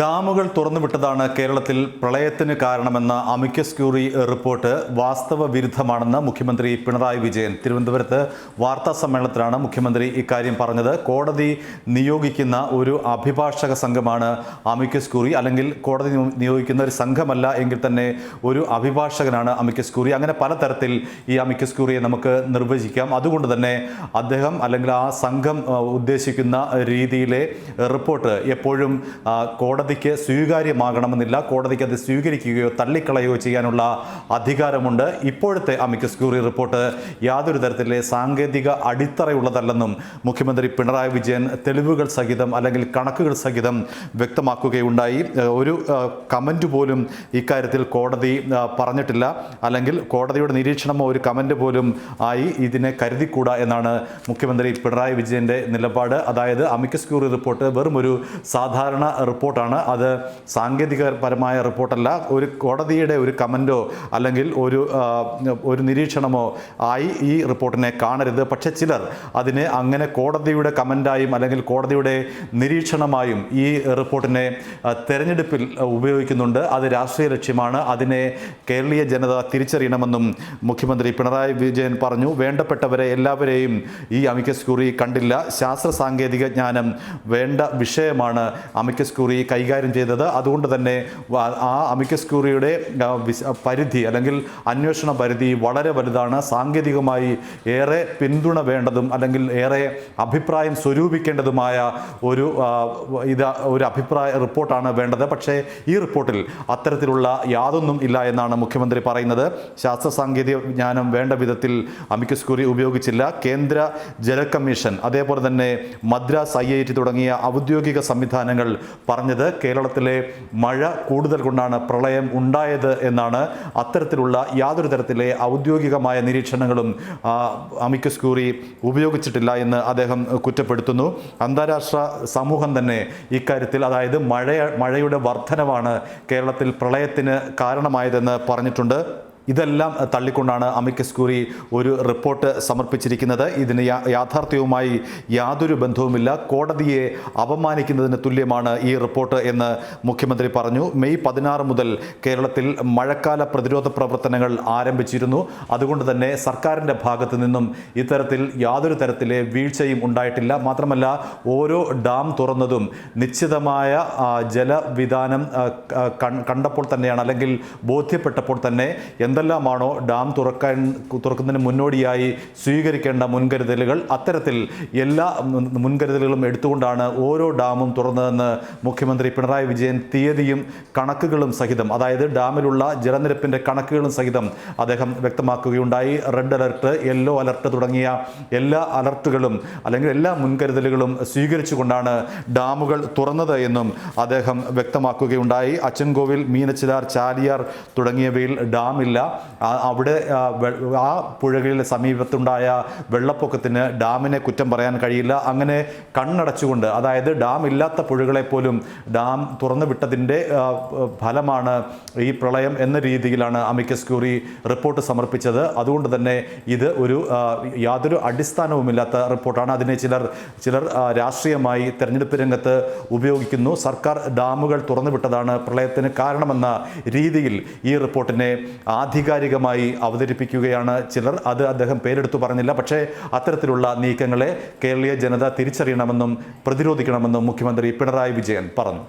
ഡാമുകൾ തുറന്നുവിട്ടതാണ് കേരളത്തിൽ പ്രളയത്തിന് കാരണമെന്ന അമിക്കസ് ക്യൂറി റിപ്പോർട്ട് വാസ്തവ വിരുദ്ധമാണെന്ന് മുഖ്യമന്ത്രി പിണറായി വിജയൻ. തിരുവനന്തപുരത്ത് വാർത്താ സമ്മേളനത്തിലാണ് മുഖ്യമന്ത്രി ഇക്കാര്യം പറഞ്ഞത്. കോടതി നിയോഗിക്കുന്ന ഒരു അഭിഭാഷക സംഘമാണ് അമിക്കസ് ക്യൂറി. അല്ലെങ്കിൽ കോടതി നിയോഗിക്കുന്ന ഒരു സംഘമല്ല എങ്കിൽ തന്നെ ഒരു അഭിഭാഷകനാണ് അമിക്കസ് ക്യൂറി. അങ്ങനെ പലതരത്തിൽ ഈ അമിക്കസ് ക്യൂറിയെ നമുക്ക് നിർവചിക്കാം. അതുകൊണ്ട് തന്നെ അദ്ദേഹം അല്ലെങ്കിൽ ആ സംഘം ഉദ്ദേശിക്കുന്ന രീതിയിലെ റിപ്പോർട്ട് എപ്പോഴും ആ, കോടതിക്ക് സ്വീകാര്യമാകണമെന്നില്ല. കോടതിക്ക് അത് സ്വീകരിക്കുകയോ തള്ളിക്കളയുകയോ ചെയ്യാനുള്ള അധികാരമുണ്ട്. ഇപ്പോഴത്തെ അമിക്കസ് ക്യൂറി റിപ്പോർട്ട് യാതൊരു തരത്തിലെ സാങ്കേതിക അടിത്തറയുള്ളതല്ലെന്നും മുഖ്യമന്ത്രി പിണറായി വിജയൻ തെളിവുകൾ സഹിതം അല്ലെങ്കിൽ കണക്കുകൾ സഹിതം വ്യക്തമാക്കുകയുണ്ടായി. ഒരു കമന്റ് പോലും ഇക്കാര്യത്തിൽ കോടതി പറഞ്ഞിട്ടില്ല. അല്ലെങ്കിൽ കോടതിയുടെ നിരീക്ഷണമോ ഒരു കമന്റ് പോലും ആയി ഇതിനെ കരുതിക്കൂടാ എന്നാണ് മുഖ്യമന്ത്രി പിണറായി വിജയന്റെ നിലപാട്. അതായത് അമിക്കസ് ക്യൂറി റിപ്പോർട്ട് വെറും ഒരു സാധാരണ റിപ്പോർട്ടാണ്. അത് സാങ്കേതികപരമായ റിപ്പോർട്ടല്ല. ഒരു കോടതിയുടെ ഒരു കമന്റോ അല്ലെങ്കിൽ ഒരു ഒരു നിരീക്ഷണമോ ആയി ഈ റിപ്പോർട്ടിനെ കാണരുത്. പക്ഷെ ചിലർ അതിനെ അങ്ങനെ കോടതിയുടെ കമന്റായും അല്ലെങ്കിൽ കോടതിയുടെ നിരീക്ഷണമായും ഈ റിപ്പോർട്ടിനെ തെരഞ്ഞെടുപ്പിൽ ഉപയോഗിക്കുന്നുണ്ട്. അത് രാഷ്ട്രീയ ലക്ഷ്യമാണ്. അതിനെ കേരളീയ ജനത തിരിച്ചറിയണമെന്നും മുഖ്യമന്ത്രി പിണറായി വിജയൻ പറഞ്ഞു. വേണ്ടപ്പെട്ടവരെ എല്ലാവരെയും ഈ അമിക്കസ് ക്യൂറി കണ്ടില്ല. ശാസ്ത്ര സാങ്കേതിക ജ്ഞാനം വേണ്ട വിഷയമാണ് അമിക്കസ് ക്യൂറി കൈകാര്യം ചെയ്തത്. അതുകൊണ്ട് തന്നെ ആ അമിക്കസ് ക്യൂറിയുടെ പരിധി അല്ലെങ്കിൽ അന്വേഷണ പരിധി വളരെ വലുതാണ്. സാങ്കേതികമായി ഏറെ പിന്തുണ വേണ്ടതും അല്ലെങ്കിൽ ഏറെ അഭിപ്രായം സ്വരൂപിക്കേണ്ടതുമായ ഒരു ഇത് ഒരു അഭിപ്രായ റിപ്പോർട്ടാണ് വേണ്ടത്. പക്ഷേ ഈ റിപ്പോർട്ടിൽ അത്തരത്തിലുള്ള യാതൊന്നും ഇല്ല എന്നാണ് മുഖ്യമന്ത്രി പറയുന്നത്. ശാസ്ത്ര സാങ്കേതിക ജ്ഞാനം വേണ്ട വിധത്തിൽ അമിക്കസ് ക്യൂറി ഉപയോഗിച്ചില്ല. കേന്ദ്ര ജല കമ്മീഷൻ അതേപോലെ തന്നെ മദ്രാസ് ഐ ഐ ടി തുടങ്ങിയ ഔദ്യോഗിക സംവിധാനങ്ങൾ പറഞ്ഞത് കേരളത്തിലെ മഴ കൂടുതൽ കൊണ്ടാണ് പ്രളയം ഉണ്ടായത് എന്നാണ് അത്തരത്തിലുള്ള യാതൊരു തരത്തിലെ ഔദ്യോഗികമായ നിരീക്ഷണങ്ങളും അമിക്കസ് ക്യൂറി ഉപയോഗിച്ചിട്ടില്ല എന്ന് അദ്ദേഹം കുറ്റപ്പെടുത്തുന്നു. അന്താരാഷ്ട്ര സമൂഹം തന്നെ ഇക്കാര്യത്തിൽ അതായത് മഴ മഴയുടെ വർധനവാണ് കേരളത്തിൽ പ്രളയത്തിന് കാരണമായതെന്ന് പറഞ്ഞിട്ടുണ്ട്. ഇതെല്ലാം തള്ളിക്കൊണ്ടാണ് അമിക്കസ് ക്യൂറി ഒരു റിപ്പോർട്ട് സമർപ്പിച്ചിരിക്കുന്നത്. ഇതിന് യാഥാർത്ഥ്യവുമായി യാതൊരു ബന്ധവുമില്ല. കോടതിയെ അപമാനിക്കുന്നതിന് തുല്യമാണ് ഈ റിപ്പോർട്ട് എന്ന് മുഖ്യമന്ത്രി പറഞ്ഞു. മെയ് പതിനാറ് മുതൽ കേരളത്തിൽ മഴക്കാല പ്രതിരോധ പ്രവർത്തനങ്ങൾ ആരംഭിച്ചിരുന്നു. അതുകൊണ്ട് തന്നെ സർക്കാരിന്റെ ഭാഗത്തു നിന്നും ഇത്തരത്തിൽ യാതൊരു തരത്തിലെ വീഴ്ചയും ഉണ്ടായിട്ടില്ല. മാത്രമല്ല ഓരോ ഡാം തുറന്നതും നിശ്ചിതമായ ജലവിധാനം കണ്ടപ്പോൾ തന്നെയാണ് അല്ലെങ്കിൽ ബോധ്യപ്പെട്ടപ്പോൾ തന്നെ എന്തെല്ലാമാണോ ഡാം തുറക്കാൻ തുറക്കുന്നതിന് മുന്നോടിയായി സ്വീകരിക്കേണ്ട മുൻകരുതലുകൾ അത്തരത്തിൽ എല്ലാ മുൻ- മുൻകരുതലുകളും എടുത്തുകൊണ്ടാണ് ഓരോ ഡാമും തുറന്നതെന്ന് മുഖ്യമന്ത്രി പിണറായി വിജയൻ തീയതിയും കണക്കുകളും സഹിതം അതായത് ഡാമിലുള്ള ജലനിരപ്പിന്റെ കണക്കുകളും സഹിതം അദ്ദേഹം വ്യക്തമാക്കുകയുണ്ടായി. റെഡ് അലർട്ട് യെല്ലോ അലർട്ട് തുടങ്ങിയ എല്ലാ അലർട്ടുകളും അല്ലെങ്കിൽ എല്ലാ മുൻകരുതലുകളും സ്വീകരിച്ചുകൊണ്ടാണ് ഡാമുകൾ തുറന്നത് എന്നും അദ്ദേഹം വ്യക്തമാക്കുകയുണ്ടായി. അച്ചൻകോവിൽ മീനച്ചിലാർ ചാലിയാർ തുടങ്ങിയവയിൽ ഡാമില്ല. അവിടെ ആ, പുഴകളിലെ സമീപത്തുണ്ടായ വെള്ളപ്പൊക്കത്തിന് ഡാമിനെ കുറ്റം പറയാൻ കഴിയില്ല. അങ്ങനെ കണ്ണടച്ചുകൊണ്ട് അതായത് ഡാം ഇല്ലാത്ത പുഴകളെ പോലും ഡാം തുറന്നു വിട്ടതിന്റെ ഫലമാണ് ഈ പ്രളയം എന്ന രീതിയിലാണ് അമിക്കസ് ക്യൂറി റിപ്പോർട്ട് സമർപ്പിച്ചത്. അതുകൊണ്ട് തന്നെ ഇത് ഒരു യാതൊരു അടിസ്ഥാനവുമില്ലാത്ത റിപ്പോർട്ടാണ്. അതിനെ ചിലർ ചിലർ രാഷ്ട്രീയമായി തെരഞ്ഞെടുപ്പ് രംഗത്ത് ഉപയോഗിക്കുന്നു. സർക്കാർ ഡാമുകൾ തുറന്നു തുറന്നുവിട്ടതാണ് പ്രളയത്തിന് കാരണമെന്ന രീതിയിൽ ഈ റിപ്പോർട്ടിനെ ആധികാരികമായി അവതരിപ്പിക്കുകയാണ് ചിലർ. അത് അദ്ദേഹം പേരെടുത്തു പറഞ്ഞില്ല. പക്ഷേ അത്തരത്തിലുള്ള നീക്കങ്ങളെ കേരളീയ ജനത തിരിച്ചറിയണമെന്നും പ്രതിരോധിക്കണമെന്നും മുഖ്യമന്ത്രി പിണറായി വിജയൻ പറഞ്ഞു.